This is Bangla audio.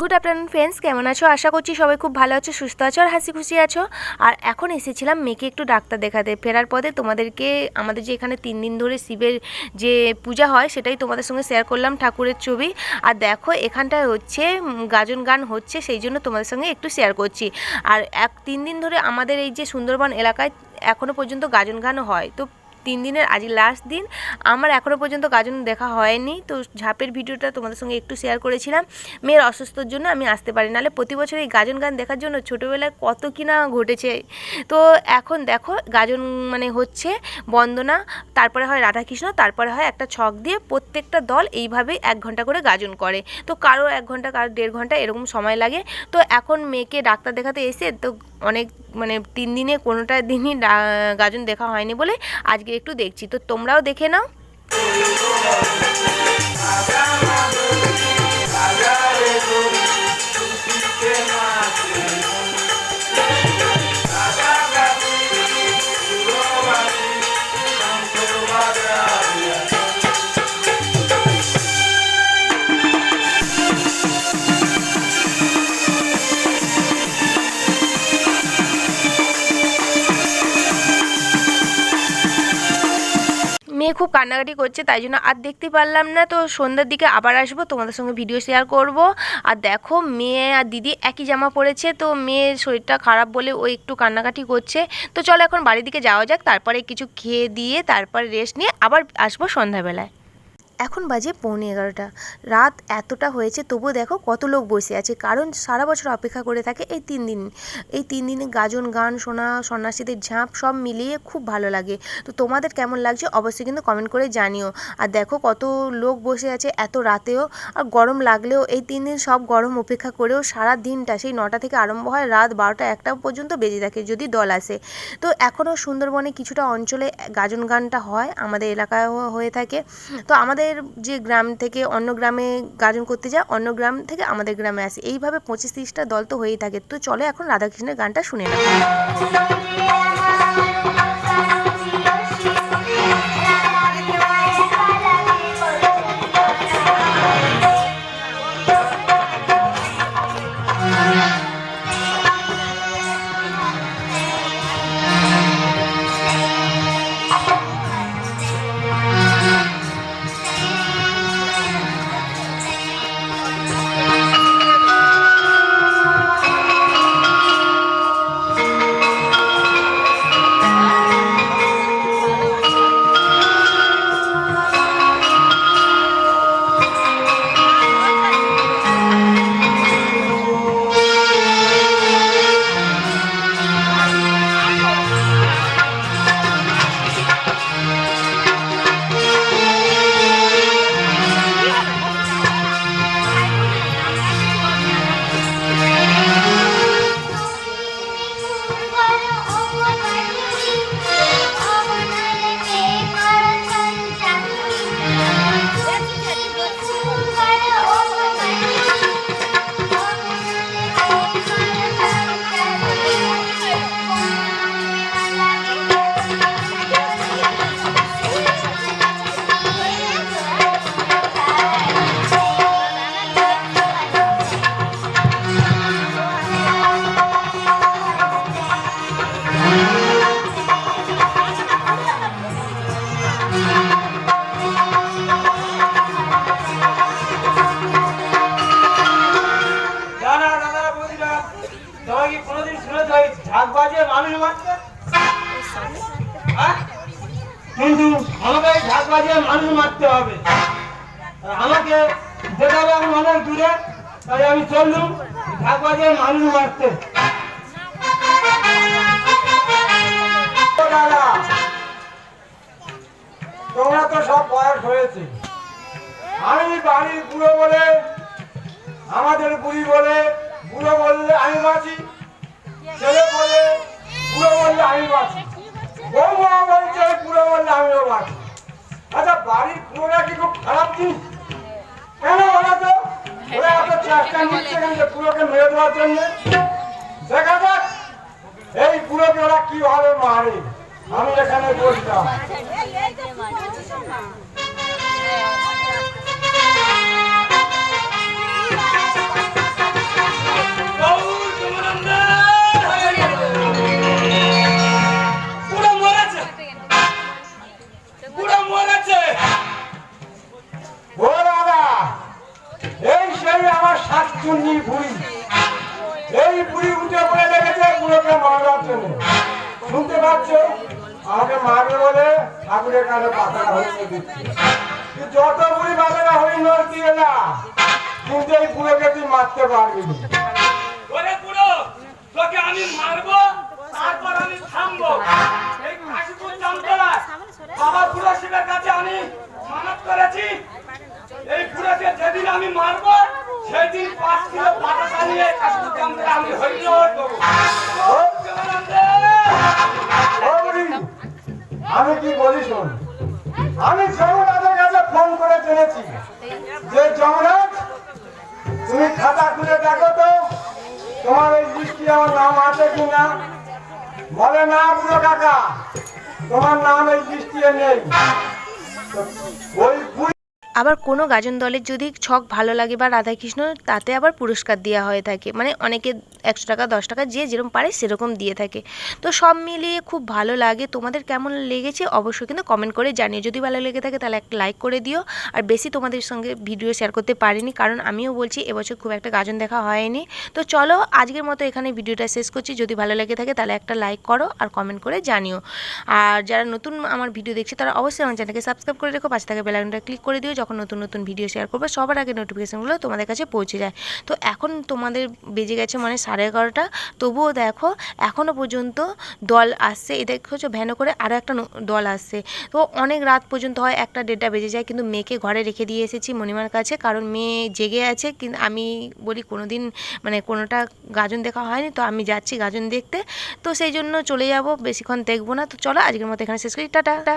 গুড আফটারনুন ফ্রেন্ডস কেমন আছো? আশা করছি সবাই খুব ভালো আছো, সুস্থ আছো আর হাসি খুশি আছো। আর এখন এসেছিলাম মেয়েকে একটু ডাক্তার দেখাতে। ফেরার পথে তোমাদেরকে আমাদের যে এখানে তিন দিন ধরে শিবের যে পূজা হয়, সেটাই তোমাদের সঙ্গে শেয়ার করলাম ঠাকুরের ছবি। আর দেখো, এখানটায় হচ্ছে গাজন গান হচ্ছে, সেই জন্য তোমাদের সঙ্গে একটু শেয়ার করছি। আর এক তিন দিন ধরে আমাদের এই যে সুন্দরবন এলাকায় এখনও পর্যন্ত গাজন গানও হয়। তো তিন দিনের আজ লাস্ট দিন। আমার এখনও পর্যন্ত গাজন দেখা হয়নি, তো ঝাপের ভিডিওটা তোমাদের সঙ্গে একটু শেয়ার করেছিলাম। মেয়ের অসুস্থর জন্য আমি আসতে পারি, নাহলে প্রতি বছর এই গাজন গান দেখার জন্য ছোটোবেলায় কত কি না ঘটেছে। তো এখন দেখো, গাজন মানে হচ্ছে বন্দনা, তারপরে হয় রাধাকৃষ্ণ, তারপরে হয় একটা ছক দিয়ে প্রত্যেকটা দল এইভাবেই এক ঘণ্টা করে গাজন করে। তো কারও এক ঘণ্টা, কারও দেড় ঘণ্টা এরকম সময় লাগে। তো এখন মেয়েকে ডাক্তার দেখাতে এসে তো অনেক মানে তিন দিনে, কোনোটা দিনই গাজন দেখা হয়নি বলে আজকে একটু দেখছি। তো তোমরাও দেখে নাও। মেয়ে খুব কান্নাকাটি করছে, তাই জন্য আর দেখতে পারলাম না। তো সন্ধ্যার দিকে আবার আসব, তোমাদের সঙ্গে ভিডিও শেয়ার করব। আর দেখো, মেয়ে আর দিদি একই জামা পরেছে, তো মেয়ের শরীরটা খারাপ বলে ও একটু কান্নাকাটি করছে। তো চলো এখন বাড়ির দিকে যাওয়া যাক, তারপরে কিছু খেয়ে দিয়ে তারপরে রেস্ট নিয়ে আবার আসব সন্ধ্যাবেলায়। এখন বাজে পৌনে এগারোটা। রাত এতটা হয়েছে, তবুও দেখো কত লোক বসে আছে। কারণ সারা বছর অপেক্ষা করে থাকে এই তিন দিন। এই তিন দিনে গাজন, গান শোনা সন্ন্যাসীদের ঝাঁপ সব মিলিয়ে খুব ভালো লাগে। তো তোমাদের কেমন লাগছে অবশ্যই কিন্তু কমেন্ট করে জানিও। আর দেখো কত লোক বসে আছে এত রাতেও। আর গরম লাগলেও এই তিন দিন সব গরম উপেক্ষা করেও সারা দিনটা সেই নটা থেকে আরম্ভ হয় রাত বারোটা একটা পর্যন্ত বেজে থাকে যদি দল আসে। তো এখনও সুন্দরবনে কিছুটা অঞ্চলে গাজন, গানটা হয়, আমাদের এলাকায়ও হয়ে থাকে। তো আমাদের যে গ্রাম থেকে অন্য গ্রামে গাজন করতে যায়, অন্য গ্রাম থেকে আমাদের গ্রামে আসে। এইভাবে পঁচিশ তিরিশটা দল তো হয়েই থাকে। তো চলে এখন রাধাকৃষ্ণের গানটা শুনে নাও। তোমার কি কোনোদিন শুনেছ ওই ঝাঁক বাজিয়ে মানুষ মারতে? হ্যাঁ? কিন্তু আমাকে ঝাঁক বাজিয়ে মানুষ মারতে হবে। আমাকে যেতে হবে এখন অনেক দূরে, তাই আমি চললুম ঝাঁক বাজিয়ে মানুষ মারতে। দাদা, তোমরা তো সব বয়স হয়েছে। আমি বাড়ির বুড়ো বলে, আমাদের বুড়ি বলে বুড়ো বললে আমি বাঁচি, ছেলে বলে বুড়ো বললে আমি বাঁচি। বৌমা বলছে বুড়ো বললে আমিও আচ্ছা বাড়ির বুড়োরা কি খুব খারাপ জিনিস? কেন বলো তো? ওরা এত চেষ্টা নিচ্ছে যে বুড়োকে মেরে দেওয়ার জন্য? দেখা যাক, এই বুড়োকে ওরা কীভাবে মারে? আমি এখানে বসলাম। শাকচুন্নি বুড়ি এই বুড়ি উঠে পড়ে লেগেছে বুড়োকে মারার জন্য। শুনতে পাচ্ছ? আমাকে মারবে বলে ঠাকুরের কানে পাতা হরিয়ে দিচ্ছে। তুই যত বুড়ি বাবেরা হরিণ দিয়ে না। কিন্তু এই বুড়োকে তুই মারতে পারবি না। ওরে বুড়ো, তোকে আমি মারবো? আমার নাম আছে কিনা? বলে না বুড়ো কাকা তোমার নাম এই দৃষ্টি নেই। ওই আবার কোনো গাজন দলের যদি ছক ভালো লাগে বা রাধাকৃষ্ণ, তাতে আবার পুরস্কার দেওয়া হয়ে থাকে। মানে অনেকে একশো টাকা, দশ টাকা যে যেরকম পারে সেরকম দিয়ে থাকে। তো সব মিলিয়ে খুব ভালো লাগে। তোমাদের কেমন লেগেছে অবশ্যই কিন্তু কমেন্ট করে জানিও। যদি ভালো লেগে থাকে তাহলে একটা লাইক করে দিও। আর বেশি তোমাদের সঙ্গে ভিডিও শেয়ার করতে পারিনি, কারণ আমিও বলছি এবছর খুব একটা গাজন দেখা হয়নি। তো চলো আজকের মতো এখানে ভিডিওটা শেষ করছি। যদি ভালো লেগে থাকে তাহলে একটা লাইক করো আর কমেন্ট করে জানিও। আর যারা নতুন আমার ভিডিও দেখছে তারা অবশ্যই আমার চ্যানেলকে সাবস্ক্রাইব করে রেখো। পাশে থাকা বেলাইনটা ক্লিক করে দিও। যখন নতুন নতুন ভিডিও শেয়ার করবে, সবার আগে নোটিফিকেশানগুলো তোমাদের কাছে পৌঁছে যায়। তো এখন তোমাদের বেজে গেছে মানে সাড়ে এগারোটা। তবুও দেখো এখনও পর্যন্ত দল আসছে। এ দেখছ ভ্যানে করে আরও একটা দল আসছে। তো অনেক রাত পর্যন্ত হয়, একটা দেড়টা বেজে যায়, কিন্তু মেয়েকে ঘরে রেখে দিয়ে এসেছি মণিমার কাছে, কারণ মেয়ে জেগে আছে। কিন্তু আমি বলি কোনো দিন মানে কোনোটা গাজন দেখা হয়নি, তো আমি যাচ্ছি গাজন দেখতে। তো সেই জন্য চলে যাব, বেশিক্ষণ দেখব না। তো চলো, আজকের মতো এখানে শেষ করি। টাটা।